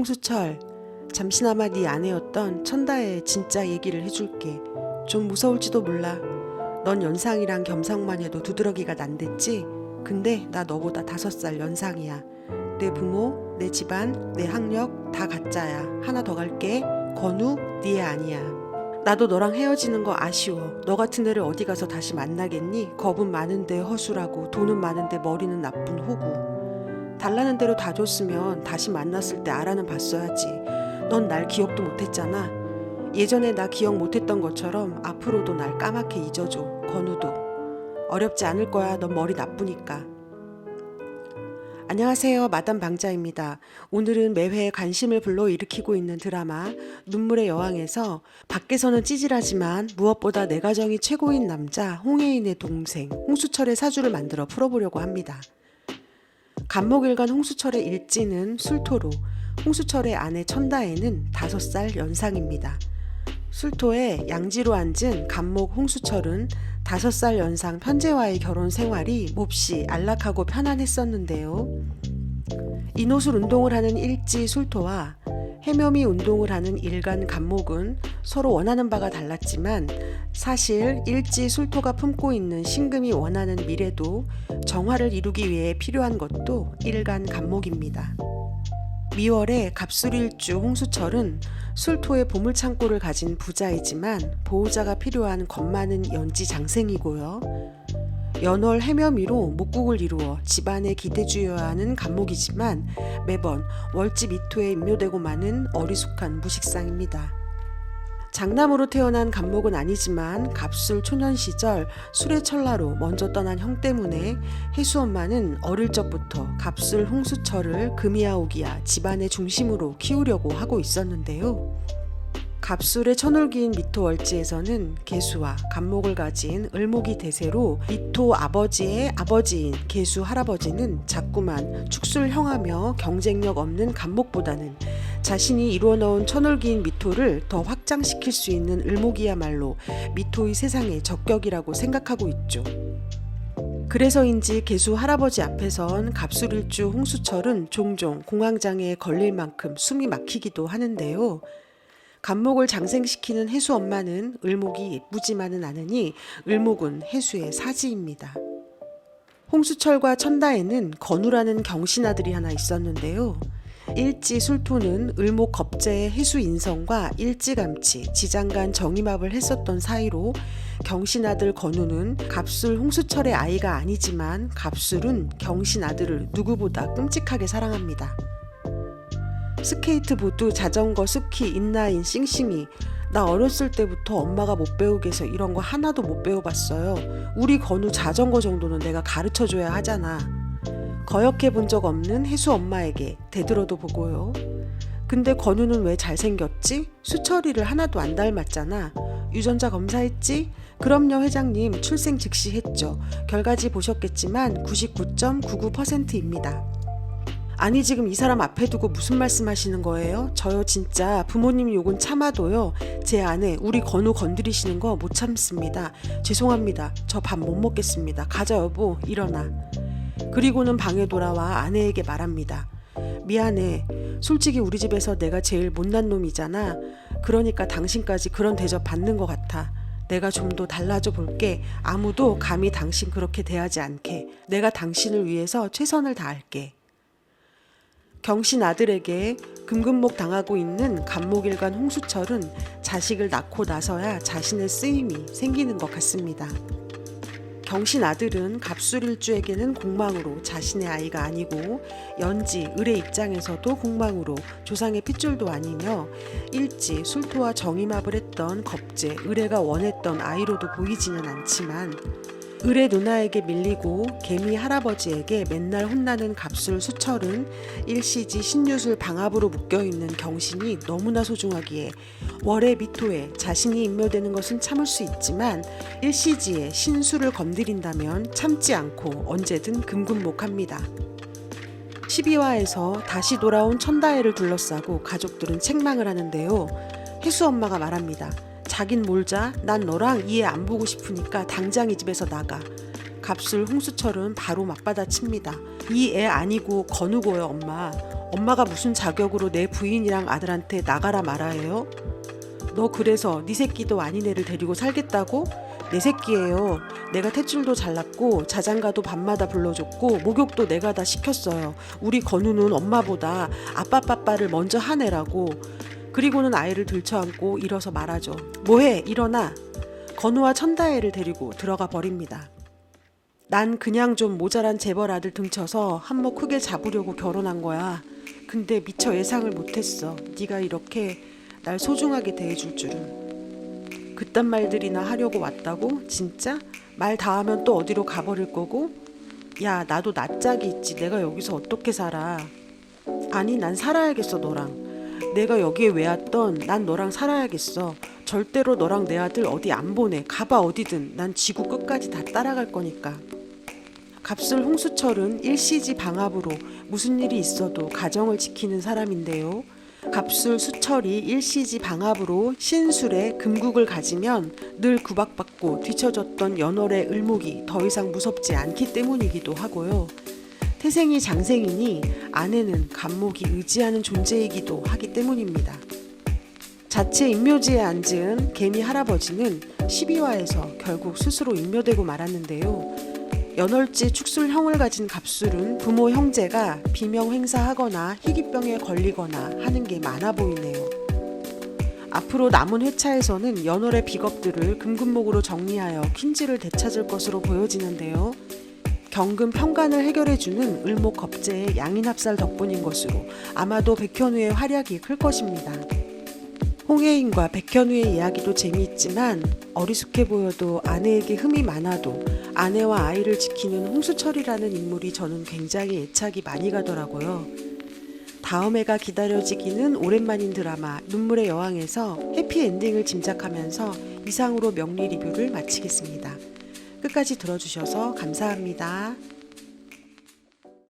홍수철, 잠시나마 네 아내였던 천다의 진짜 얘기를 해줄게. 좀 무서울지도 몰라. 넌 연상이랑 겸상만 해도 두드러기가 난댔지? 근데 나 너보다 다섯 살 연상이야. 내 부모, 내 집안, 내 학력 다 가짜야. 하나 더 갈게. 건우, 네 아니야. 나도 너랑 헤어지는 거 아쉬워. 너 같은 애를 어디 가서 다시 만나겠니? 겁은 많은데 허술하고 돈은 많은데 머리는 나쁜 호구. 달라는 대로 다 줬으면 다시 만났을 때 알아는 봤어야지. 넌 날 기억도 못했잖아. 예전에 나 기억 못했던 것처럼 앞으로도 날 까맣게 잊어줘. 건우도. 어렵지 않을 거야. 넌 머리 나쁘니까. 안녕하세요. 마담 방자입니다. 오늘은 매회 관심을 불러일으키고 있는 드라마 눈물의 여왕에서 밖에서는 찌질하지만 무엇보다 내 가정이 최고인 남자 홍혜인의 동생 홍수철의 사주를 만들어 풀어보려고 합니다. 간목일간 홍수철의 일지는 술토로, 홍수철의 아내 천다에는 다섯 살 연상입니다. 술토에 양지로 앉은 간목 홍수철은 다섯 살 연상 편재와의 결혼 생활이 몹시 안락하고 편안했었는데요. 인호술 운동을 하는 일지 술토와 해묘미 운동을 하는 일간 간목은 서로 원하는 바가 달랐지만 사실 일지 술토가 품고 있는 신금이 원하는 미래도 정화를 이루기 위해 필요한 것도 일간 간목입니다. 미월에 갑술일주 홍수철은 술토의 보물창고를 가진 부자이지만 보호자가 필요한 겁 많은 연지 장생이고요. 연월 해묘미로 목국을 이루어 집안의 기대주여야 하는 간목이지만 매번 월지 미토에 임묘되고 마는 어리숙한 무식상입니다. 장남으로 태어난 간목은 아니지만 갑술 초년 시절 술의 천라로 먼저 떠난 형 때문에 혜수 엄마는 어릴 적부터 갑술 홍수철을 금이야 오기야 집안의 중심으로 키우려고 하고 있었는데요. 갑술의 천울기인 미토 월지에서는 개수와 간목을 가진 을목이 대세로 미토 아버지의 아버지인 개수 할아버지는 자꾸만 축술형하며 경쟁력 없는 간목보다는 자신이 이루어놓은 천울기인 미토를 더 확장시킬 수 있는 을목이야말로 미토의 세상의 적격이라고 생각하고 있죠. 그래서인지 개수 할아버지 앞에선 갑술일주 홍수철은 종종 공황장애에 걸릴 만큼 숨이 막히기도 하는데요. 간목을 장생시키는 해수 엄마는 을목이 예쁘지만은 않으니 을목은 해수의 사지입니다. 홍수철과 천다에는 건우라는 경신아들이 하나 있었는데요. 일지 술토는 을목 겁제의 해수 인성과 일찌감치 지장간 정임합을 했었던 사이로 경신아들 건우는 갑술 홍수철의 아이가 아니지만 갑술은 경신아들을 누구보다 끔찍하게 사랑합니다. 스케이트보드, 자전거, 스키, 인라인, 싱싱이. 나 어렸을 때부터 엄마가 못 배우게 해서 이런 거 하나도 못 배워봤어요. 우리 건우 자전거 정도는 내가 가르쳐 줘야 하잖아. 거역해 본 적 없는 혜수 엄마에게 대들어도 보고요. 근데 건우는 왜 잘생겼지? 수철이를 하나도 안 닮았잖아. 유전자 검사했지? 그럼요, 회장님. 출생 즉시 했죠. 결과지 보셨겠지만 99.99%입니다. 아니 지금 이 사람 앞에 두고 무슨 말씀하시는 거예요? 저요 진짜. 부모님 욕은 참아도요. 제 아내 우리 건우 건드리시는 거 못 참습니다. 죄송합니다. 저 밥 못 먹겠습니다. 가자 여보. 일어나. 그리고는 방에 돌아와 아내에게 말합니다. 미안해. 솔직히 우리 집에서 내가 제일 못난 놈이잖아. 그러니까 당신까지 그런 대접 받는 것 같아. 내가 좀 더 달라져 볼게. 아무도 감히 당신 그렇게 대하지 않게. 내가 당신을 위해서 최선을 다할게 경신 아들에게 금금목 당하고 있는 간목일간 홍수철은 자식을 낳고 나서야 자신의 쓰임이 생기는 것 같습니다. 경신 아들은 갑술일주에게는 공망으로 자신의 아이가 아니고 연지 을의 입장에서도 공망으로 조상의 핏줄도 아니며 일지 술토와 정임합을 했던 겁제 을애가 원했던 아이로도 보이지는 않지만 을의 누나에게 밀리고 개미 할아버지에게 맨날 혼나는 갑술 수철은 일시지 신유술 방압으로 묶여있는 경신이 너무나 소중하기에 월의 미토에 자신이 임묘되는 것은 참을 수 있지만 일시지에 신수를 건드린다면 참지 않고 언제든 금금목합니다. 12화에서 다시 돌아온 천다혜를 둘러싸고 가족들은 책망을 하는데요. 혜수 엄마가 말합니다. 자긴 몰자. 난 너랑 이애안 보고 싶으니까 당장 이 집에서 나가. 갑술 홍수철은 바로 맞받아칩니다. 이 애 아니고 건우고요, 엄마. 엄마가 무슨 자격으로 내 부인이랑 아들한테 나가라 말아요? 너 그래서 네 새끼도 아닌 애를 데리고 살겠다고? 내 새끼예요. 내가 탯줄도 잘랐고 자장가도 밤마다 불러줬고 목욕도 내가 다 시켰어요. 우리 건우는 엄마보다 아빠 빠빠를 먼저 한 애라고. 그리고는 아이를 들쳐안고 일어서 말하죠. 뭐해 일어나. 건우와 천다애를 데리고 들어가 버립니다. 난 그냥 좀 모자란 재벌 아들 등쳐서 한몫 크게 잡으려고 결혼한 거야. 근데 미처 예상을 못했어. 네가 이렇게 날 소중하게 대해줄 줄은. 그딴 말들이나 하려고 왔다고? 진짜? 말 다 하면 또 어디로 가버릴 거고? 야, 나도 낯짝이 있지. 내가 여기서 어떻게 살아? 아니, 난 살아야겠어, 너랑. 내가 여기에 왜 왔던 난 너랑 살아야겠어. 절대로 너랑 내 아들 어디 안 보내. 가봐 어디든. 난 지구 끝까지 다 따라갈 거니까. 갑술 홍수철은 일시지 방합으로 무슨 일이 있어도 가정을 지키는 사람인데요. 갑술 수철이 일시지 방합으로 신술에 금국을 가지면 늘 구박받고 뒤처졌던 연월의 을목이 더 이상 무섭지 않기 때문이기도 하고요. 태생이 장생이니 아내는 간목이 의지하는 존재이기도 하기 때문입니다. 자체 인묘지에 앉은 개미 할아버지는 12화에서 결국 스스로 인묘되고 말았는데요. 연월지 축술형을 가진 갑술은 부모 형제가 비명 행사하거나 희귀병에 걸리거나 하는 게 많아 보이네요. 앞으로 남은 회차에서는 연월의 비겁들을 금금목으로 정리하여 퀸즈를 되찾을 것으로 보여지는데요. 경금 평간을 해결해주는 을목 겁제의 양인합살 덕분인 것으로 아마도 백현우의 활약이 클 것입니다. 홍혜인과 백현우의 이야기도 재미있지만 어리숙해 보여도 아내에게 흠이 많아도 아내와 아이를 지키는 홍수철이라는 인물이 저는 굉장히 애착이 많이 가더라고요. 다음 해가 기다려지기는 오랜만인 드라마 눈물의 여왕에서 해피엔딩을 짐작하면서 이상으로 명리 리뷰를 마치겠습니다. 끝까지 들어주셔서 감사합니다.